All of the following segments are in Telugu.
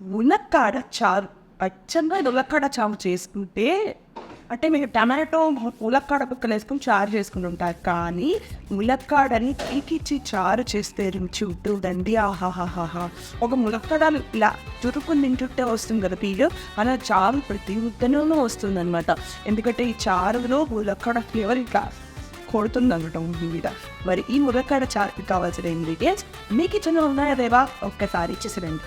ములక్కాడ చారు అచ్చంగా ములక్కాడ చారు చేసుకుంటే అంటే మీరు టమాటో ములక్కాడ పక్కన వేసుకుని చారు చేసుకుని ఉంటారు కానీ ములక్కాడని పీకిచ్చి చారు చేస్తే రుచి ఉంటుందండి. ఆహాహాహా ఒక ములక్కాడ ఇలా చురుకుని తింటుంటే వస్తుంది కదా పీలు అలా చారు ప్రతి ఉద్దనంలో వస్తుంది అనమాట ఎందుకంటే ఈ చారులో ములక్కాడ ఫ్లేవర్ ఇట్లా కొడుతుంది అనమాట మీద. మరి ఈ ములక్కాడ చారుకి కావాల్సిన ఇంగ్రీడియంట్స్ మీ కిచెన్లో ఉన్నాయా దేవా? ఒక్కసారి ఇచ్చేసిరండి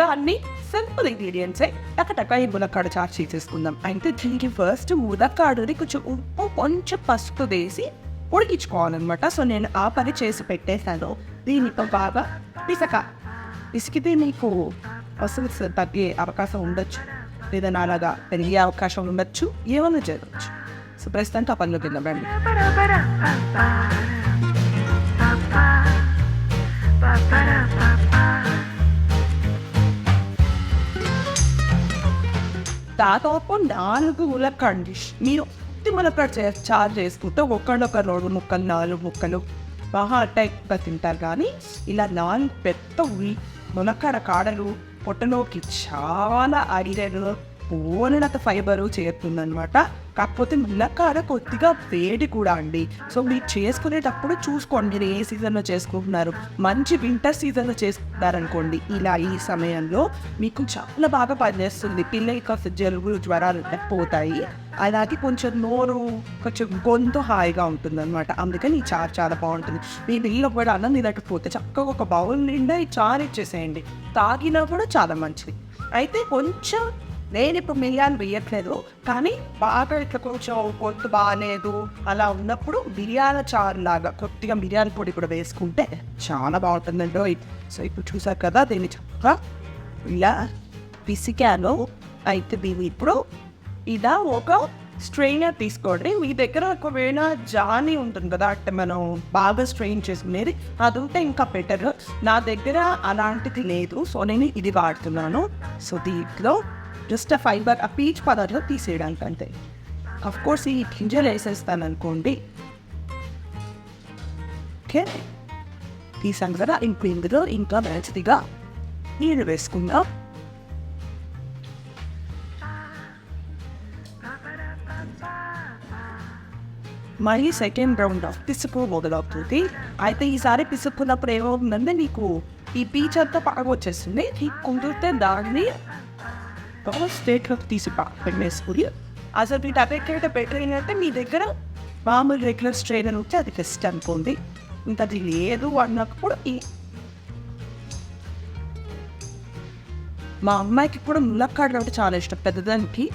కదా అన్ని సింపుల్ ఇంగ్రీడియంట్సే టకటక ఈ ములక్కాడ చారు చేసేసుకుందాం. అయితే దీనికి ఫస్ట్ ములక్కాడుని కొంచెం ఉప్పు కొంచెం పసుపు వేసి ఉడికించుకోవాలన్నమాట. సో నేను ఆ పని చేసి పెట్టేశాను. దీనితో బాగా పిసక. పిసికితే నీకు అసలు తగ్గే అవకాశం ఉండొచ్చు. లేదా నాలాగా పెరిగే అవకాశం ఉండొచ్చు. ఏమైనా జరగచ్చు. సో ప్రస్తుతానికి ఆ పనిలోకి వెళ్దాం రండి. దాదాపు నాలుగు ములక్కాడు మీరు ఉత్తి ములక్కాడు చే చారు చేసుకుంటే ఒకళ్ళొక రెండు ముక్కలు నాలుగు ముక్కలు బాగా టైప్గా తింటారు. కానీ ఇలా నాలుగు పెద్ద ఉల్లి మునక్కడ కాడలు పొట్టలోకి చాలా ఐరన్ ఓనత ఫైబరు చేరుతుందనమాట కాకపోతే ములక్కాడ కొద్దిగా వేడి కూడా అండి. సో మీరు చేసుకునేటప్పుడు చూసుకోండి. మీరు ఏ సీజన్లో చేసుకుంటున్నారు? మంచి వింటర్ సీజన్లో చేసుకుంటున్నారు అనుకోండి ఇలా ఈ సమయంలో మీకు చాలా బాగా పనిచేస్తుంది. పిల్లలకి కాస్త జలుబులు జ్వరాలు పోతాయి. అలాగే కొంచెం నోరు కొంచెం గొంతు హాయిగా ఉంటుంది అనమాట అందుకని ఈ చారు చాలా బాగుంటుంది. మీ నీళ్ళు కూడా అన్నం తినకపోతే చక్కగా ఒక బౌల్ నిండా ఈ చారు ఇచ్చేసేయండి. తాగినా కూడా చాలా మంచిది. అయితే కొంచెం నేను ఇప్పుడు మిరియాలు వేయట్లేదు కానీ బాగా ఇట్లా కొంచెం గొంతు బాగాలేదు. అలా ఉన్నప్పుడు మిరియాల చారు లాగా కొద్దిగా మిరియాల పొడి కూడా వేసుకుంటే చాలా బాగుంటుందండి సో ఇప్పుడు చూసారు కదా దీన్ని చక్కగా ఇలా పిసికాను. అయితే దీన్ని ఇప్పుడు ఇలా ఒక స్ట్రెయినర్ తీసుకోండి. మీ దగ్గర ఒకవేళ జాని ఉంటుంది కదా అంటే మనం బాగా స్ట్రెయిన్ చేసుకునేది అది ఉంటే ఇంకా బెటర్. నా దగ్గర అలాంటిది లేదు. సో నేను ఇది వాడుతున్నాను. సో దీంట్లో జస్ట్ ఆ ఫైబర్ ఆ పీచ్ పదార్థం తీసేయడానికి అంతే అఫ్ కోర్స్ ఈ గింజలు వేసేస్తాను అనుకోండి ఓకే? తీసాను కదా ఇంక ఇందులో ఇంకా మంచిదిగా నీళ్ళు వేసుకుందాం. మరి సెకండ్ రౌండ్ ఆఫ్ పిసుపు మొదలవుతుంది. అయితే ఈసారి పిసుకున్నప్పుడు ఏమవుతుందంటే నీకు ఈ పీచ్ అంతా పక్కకు వచ్చేస్తుంది కుదిరితే దాన్ని స్టేట్లోకి తీసి పక్కన అసలు మీ టబెట్ బెటర్ ఏంటంటే మీ దగ్గర మామూలు రెగ్యులర్ స్ట్రైనర్ ఉంటే అది బెస్ట్ అనుకుంది ఇంకా అది లేదు అన్నప్పుడు ఈ మా అమ్మాయికి కూడా ములక్కాడలు అంటే చాలా ఇష్టం పెద్దదానికి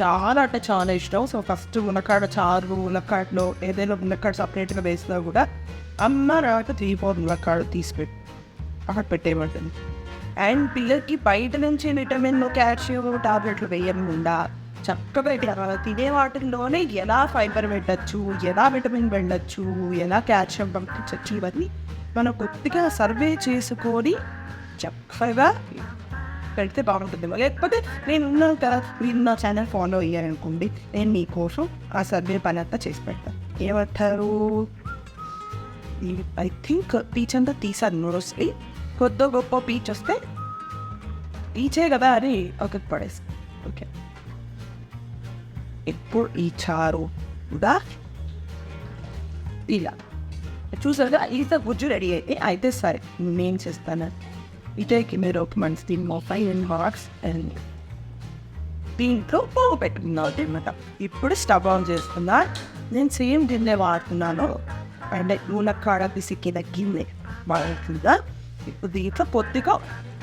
చాలా అంటే చాలా ఇష్టం సో ఫస్ట్ ములక్కాడ చారు ములక్కాడలో ఏదైనా ములక్కాడ సపరేట్గా వేసినా కూడా అమ్మ రాక త్రీ ఫోర్ ములక్కాడ తీసి పెట్టి అక్కడ పెట్టేయమంటుంది అండ్ పిల్లలకి బయట నుంచి విటమిన్ కాల్షియం టాబ్లెట్లు వేయకుండా చక్కగా ఇట్లా తినే వాటిల్లోనే ఎలా ఫైబర్ పెట్టచ్చు ఎలా విటమిన్ వెళ్ళచ్చు ఎలా కాల్షియం పంపించచ్చు ఇవన్నీ మనం కొద్దిగా సర్వే చేసుకొని చక్కగా పెడితే బాగుంటుంది. లేకపోతే నేను ఉన్నాను కదా మీరు నా ఛానల్ ఫాలో అయ్యారనుకోండి నేను మీకోసం ఆ సర్వే పని అంతా చేసి పెడతాను ఏమంటారు? ఐ థింక్ పీచ్ అంతా తీసాను నూడొస్తే కొద్ది గొప్ప పీచ్ వస్తే పీచే కదా అని ఒక పడేసి. ఓకే. ఇప్పుడు ఈ చారు కూడా ఇలా. చూసారుగా ఈత గుజ్జు రెడీ అయితే అయితే సరే నేను చేస్తాను? ఇటేకి మీరు ఒక మంచి దీని మొబైల్ అండ్ బాక్స్ అండ్ దీంట్లో పోగు పెట్టుకున్నాను అనమాట ఇప్పుడు స్టవ్ ఆన్ చేస్తున్నా. నేను సేమ్ గిన్నె వాడుతున్నాను. అంటే నూనె పిసికిన గిన్నె వాడుతుందా ఇప్పుడు దీంట్లో కొద్దిగా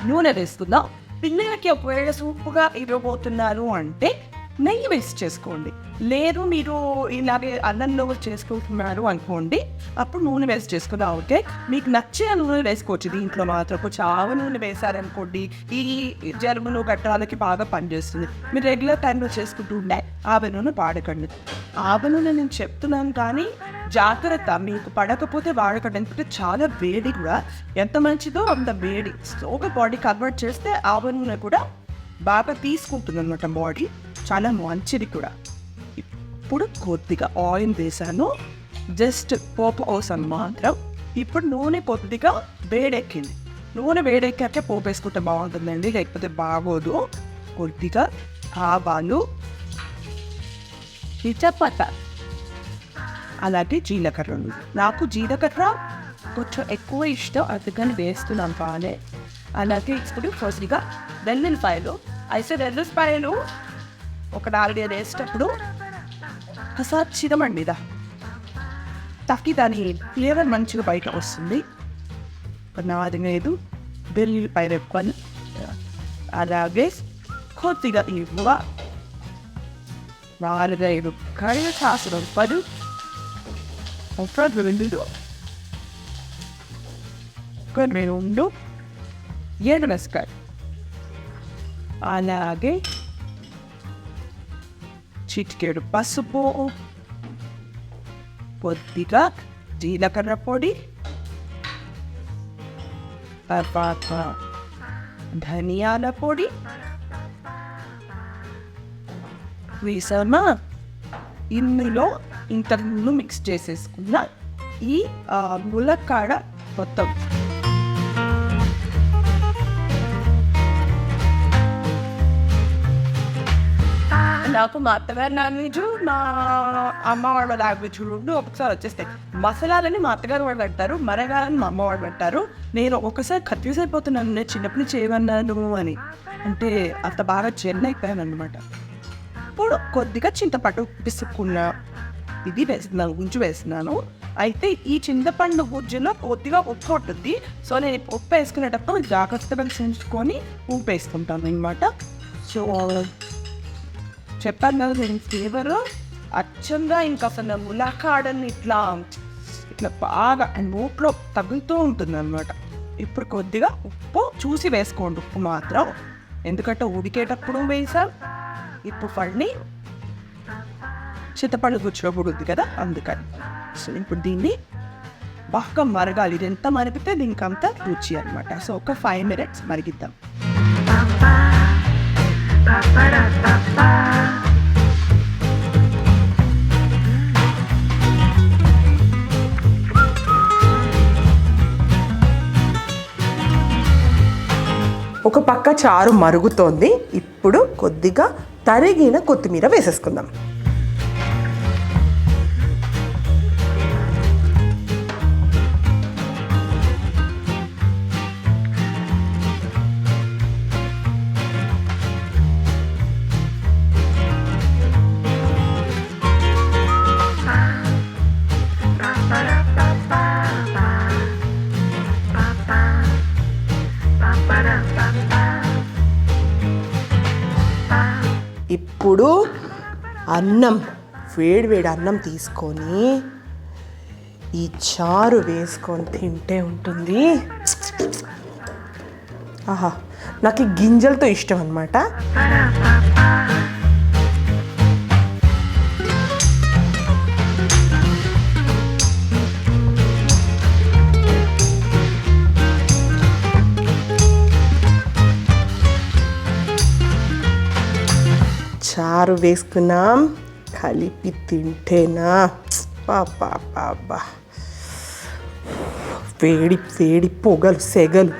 నూనె వేస్తుందా పిల్లలకి ఒకవేళ సూపుగా ఇవ్వబోతున్నారు అంటే నెయ్యి వేసి చేసుకోండి. లేదు మీరు ఇలాగే అన్నంలో చేసుకుంటున్నారు అనుకోండి అప్పుడు నూనె వేసి చేసుకున్నా ఓకే. మీకు నచ్చే నూనె వేసుకోవచ్చు. దీంట్లో మాత్రం కొంచెం ఆవ నూనె వేసారనుకోండి ఈ జరుములు గట్టాలకి బాగా పనిచేస్తుంది. మీరు రెగ్యులర్ టైంలో చేసుకుంటూ ఉండే ఆవ నూనె వాడకండి. ఆవ నూనె నేను చెప్తున్నాను కానీ జాగ్రత్త. మీకు పడకపోతే వాడకండి. ఎందుకంటే చాలా వేడి కూడా. ఎంత మంచిదో అంత వేడి. స్లోగా బాడీ కన్వర్ట్ చేస్తే ఆవ నూనె కూడా బాగా తీసుకుంటుంది అనమాట బాడీ. చాలా మంచిది కూడా. ఇప్పుడు కొద్దిగా ఆయిల్ వేసాను. జస్ట్ పోపు కోసం మాత్రం. ఇప్పుడు నూనె కొద్దిగా వేడెక్కింది. నూనె వేడెక్కాకే పోపు వేసుకుంటే బాగుంటుందండి లేకపోతే బాగోదు. కొద్దిగా ఆవాలు. పిచ్చపట్ట అలాగే జీలకర్ర నాకు జీలకర్ర కొంచెం ఎక్కువ ఇష్టం అందుకని వేస్తున్నాను బాగానే. అలాగే ఇప్పుడు ఫస్ట్గా వెల్లుల్లిపాయలు అయితే వెల్లుల్లిపాయలు ఒక నాలుగు వేసేటప్పుడు ఒకసారి చిదమండి ఇదా తక్కి దాని ఫ్లేవర్ మంచిగా బయట వస్తుంది. నాది లేదు. ఐదు వెల్లుల్లిపాయ రెప్పలు అలాగే కొద్దిగా ఇవ్వ. నాలుగైదు కర్రీ కాసిన పడు. ఒక రెండు కొన్ని రెండు ఏడు మిరపకాయ అలాగే చిటికెడు పసుపు కొద్దిగా జీలకర్ర పొడి తర్వాత ధనియాల పొడి వేసామా ఇందులో ఇంతకుముందు మిక్స్ చేసేసుకున్న ఈ ములక్కాడ మొత్తం నాకు మా అత్తగారి లాంగ్వేజ్ మా అమ్మ వాళ్ళ లాంగ్వేజ్ రెండు ఒకసారి వచ్చేస్తాయి. మసాలాలని మా అత్తగారు వాళ్ళు పెడతారు మరగాలని మా అమ్మ వాళ్ళు పెట్టారు నేను ఒక్కసారి కన్ఫ్యూజ్ అయిపోతున్నాను నేను చిన్నప్పుడు చేయమన్నాను అని. అంటే అంత బాగా చెన్నైపోయాను అయిపోయాను అనమాట ఇప్పుడు కొద్దిగా చింతపండు పిసుక్కున్న ఇది వేస్తున్నాను గుంజు వేస్తున్నాను. అయితే ఈ చింతపండు గుజ్జులో కొద్దిగా ఉప్పు ఉంటుంది. సో నేను ఉప్పు వేసుకునేటప్పుడు జాగ్రత్తగా చూసుకొని ఉప్పు వేసుకుంటాను అనమాట సో చెప్పాను కదా నేను ఫ్లేవర్ అచ్చంగా ఇంకా అసలు ములాకాడని ఇట్లా ఇట్లా బాగా నోట్లో తగులుతూ ఉంటుంది అనమాట ఇప్పుడు కొద్దిగా ఉప్పు చూసి వేసుకోండి ఉప్పు మాత్రం. ఎందుకంటే ఉడికేటప్పుడు వేసాం. ఇప్పుడు పడిని చిత్తపళ్ళు కూర్చున్నప్పుడు ఉంది కదా అందుకని. సో ఇప్పుడు దీన్ని బాగా మరగాలి. ఇది ఎంత మరిగితే దీనికి అంత రుచి అనమాట సో ఒక ఫైవ్ మినిట్స్ మరిగిద్దాం. ఒక పక్క చారు మరుగుతోంది. ఇప్పుడు కొద్దిగా తరిగిన కొత్తిమీర వేసేసుకుందాం. అన్నం వేడి వేడి అన్నం తీసుకొని ఈ చారు వేసుకొని తింటే ఉంటుంది. ఆహా నాకు ఈ గింజలతో ఇష్టం అనమాట చారు వేసుకున్నాం. కలిపి తింటేనా? పాపా బాబా వేడి వేడి పొగలు సెగలు.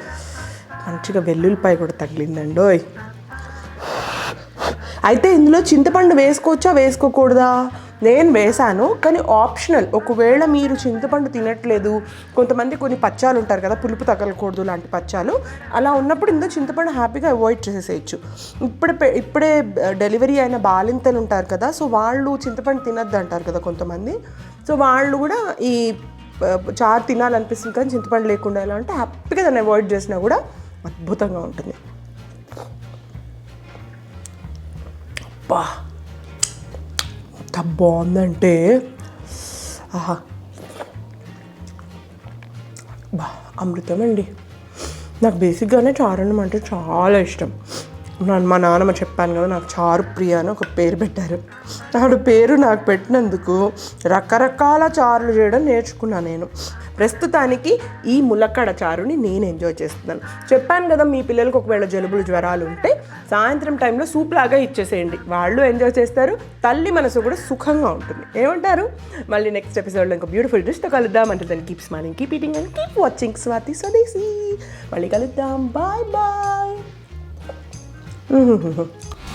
మంచిగా వెల్లుల్లిపాయ కూడా తగిలిందండోయ్. అయితే ఇందులో చింతపండు వేసుకోవచ్చా? వేసుకోకూడదా? నేను వేశాను కానీ ఆప్షనల్. ఒకవేళ మీరు చింతపండు తినట్లేదు కొంతమంది కొన్ని పచ్చాలు ఉంటారు కదా పులుపు తగలకూడదు లాంటి పచ్చాలు. అలా ఉన్నప్పుడు ఇందులో చింతపండు హ్యాపీగా అవాయిడ్ చేసేసేయచ్చు. ఇప్పుడే ఇప్పుడే డెలివరీ అయిన బాలింతలు ఉంటారు కదా సో వాళ్ళు చింతపండు తినద్దు అంటారు కదా కొంతమంది. సో వాళ్ళు కూడా ఈ చారు తినాలనిపిస్తుంది కానీ చింతపండు లేకుండా ఎలా అంటే హ్యాపీగా దాన్ని అవాయిడ్ చేసినా కూడా అద్భుతంగా ఉంటుంది. అబ్బా! బాగుందంటే ఆహా. బా అమృతం అండి. నాకు బేసిక్గానే చారు అన్నం అంటే చాలా ఇష్టం. నన్ను మా నాన్నమ్మ చెప్పాను కదా నాకు చారు ప్రియ అని ఒక పేరు పెట్టారు. ఆవిడ పేరు నాకు పెట్టినందుకు రకరకాల చారులు చేయడం నేర్చుకున్నాను నేను. ప్రస్తుతానికి ఈ ములక్కడ చారుని నేను ఎంజాయ్ చేస్తున్నాను. చెప్పాను కదా మీ పిల్లలకు ఒకవేళ జలుబులు జ్వరాలు ఉంటే సాయంత్రం టైంలో సూప్ లాగా ఇచ్చేసేయండి. వాళ్ళు ఎంజాయ్ చేస్తారు. తల్లి మనసు కూడా సుఖంగా ఉంటుంది. ఏమంటారు? మళ్ళీ నెక్స్ట్ ఎపిసోడ్లో ఇంకా బ్యూటిఫుల్ డిష్తో కలుద్దాం. అంటే దాన్ని keep smiling keep eating and keep watching Swathi Swadeshi మళ్ళీ కలుద్దాం. Bye bye